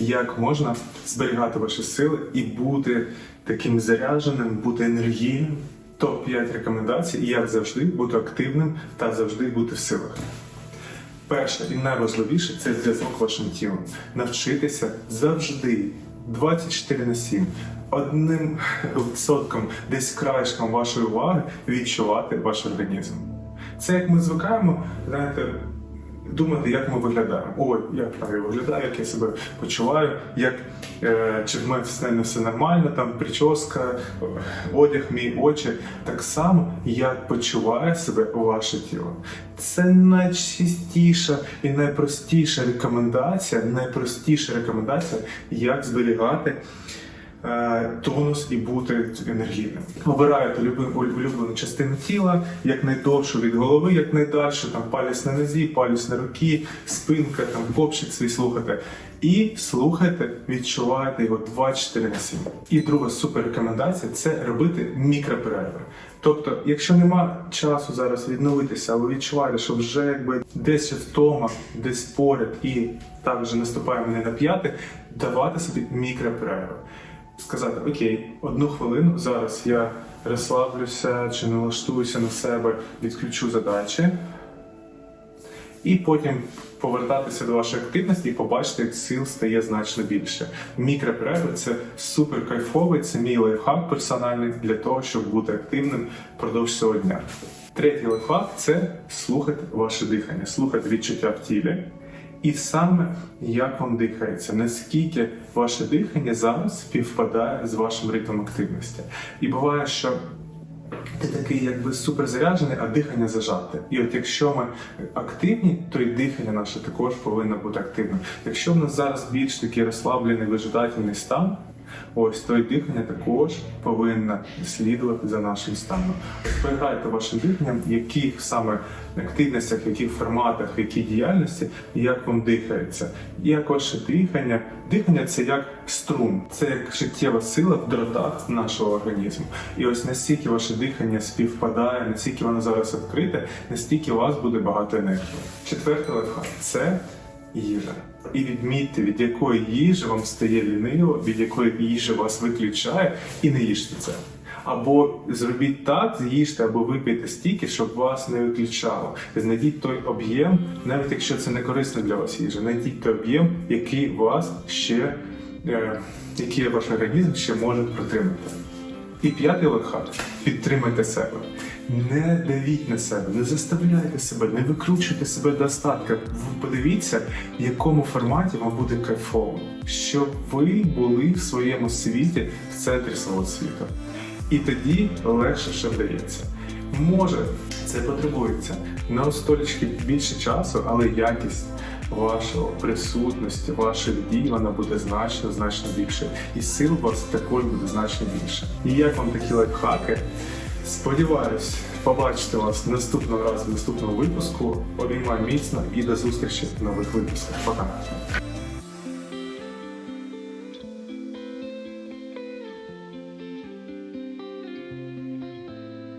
як можна зберігати ваші сили і бути таким зарядженим, бути енергійним. Топ-5 рекомендацій, як завжди бути активним та завжди бути в силах. Перше і найважливіше це зв'язок вашим тілом. Навчитися завжди 24 на 7 одним відсотком, десь краєшком вашої уваги відчувати ваш організм. Це як ми звикаємо, знаєте, думати, як ми виглядаємо. Ой, як там я виглядаю, як я себе почуваю, як е, чи в мене все, все нормально, там прическа, одяг, мій очі. Так само, як почуває себе ваше тіло. Це найчистіша і найпростіша рекомендація, найпростіша рекомендація, як зберігати тонус і бути енергійним. Обираєте улюблену частину тіла, як найдовшу від голови, як найдальше, там палець на нозі, палець на руки, спинка, там копчик свій слухайте. І слухайте, відчуваєте його 24 на 7. І друга супер рекомендація це робити мікроперерви. Тобто, якщо нема часу зараз відновитися, але відчуваєте, що вже якби десь втома, десь поряд і так вже наступає мене на п'яти, давати собі мікроперерви сказати: Окей, одну хвилину зараз я розслаблюся чи налаштуюся на себе, відключу задачі, і потім повертатися до вашої активності і побачити, як сил стає значно більше. Мікроперерви це супер кайфовий, це мій лайфхак персональний для того, щоб бути активним впродовж цього дня. Третій лайфхак це слухати ваше дихання, слухати відчуття в тілі. І саме як вам дихається, наскільки ваше дихання зараз співпадає з вашим ритмом активності. І буває, що ти такий якби суперзаряджений, а дихання зажате. І от якщо ми активні, то і дихання наше також повинно бути активним. Якщо в нас зараз більш такий розслаблений, вижидательний стан, ось то і дихання також повинно слідувати за нашим станом. Споглядайте вашим диханням, в яких саме активностях, в яких форматах, в якій діяльності, як вам дихається. Як ваше дихання. Дихання це як струм, це як життєва сила в дротах нашого організму. І ось настільки ваше дихання співпадає, настільки воно зараз відкрите, настільки у вас буде багато енергії. Четвертий лайфхак це їжа. І відмітьте, від якої їжі вам стає ліниво, від якої їжі вас виключає, і не їжте це. Або зробіть так, з'їжте або випийте стільки, щоб вас не виключало. Знайдіть той об'єм, навіть якщо це не корисно для вас їжа, знайдіть той об'єм, який вас ще, е, який ваш організм ще може протримати. І п'ятий лайфхак – підтримайте себе. Не давіть на себе, не заставляйте себе, не викручуйте себе до остатка. Подивіться, в якому форматі вам буде кайфово, щоб ви були в своєму світі в центрі свого світу. І тоді легше ще вдається. Може, це потребується на столічки більше часу, але якість вашого присутності, ваших дій вона буде значно, значно більше. І сил у вас також буде значно більше. І як вам такі лайфхаки? Сподіваюсь, побачити вас наступного разу в наступному випуску. Обіймаю міцно і до зустрічі в нових випусках. Пока.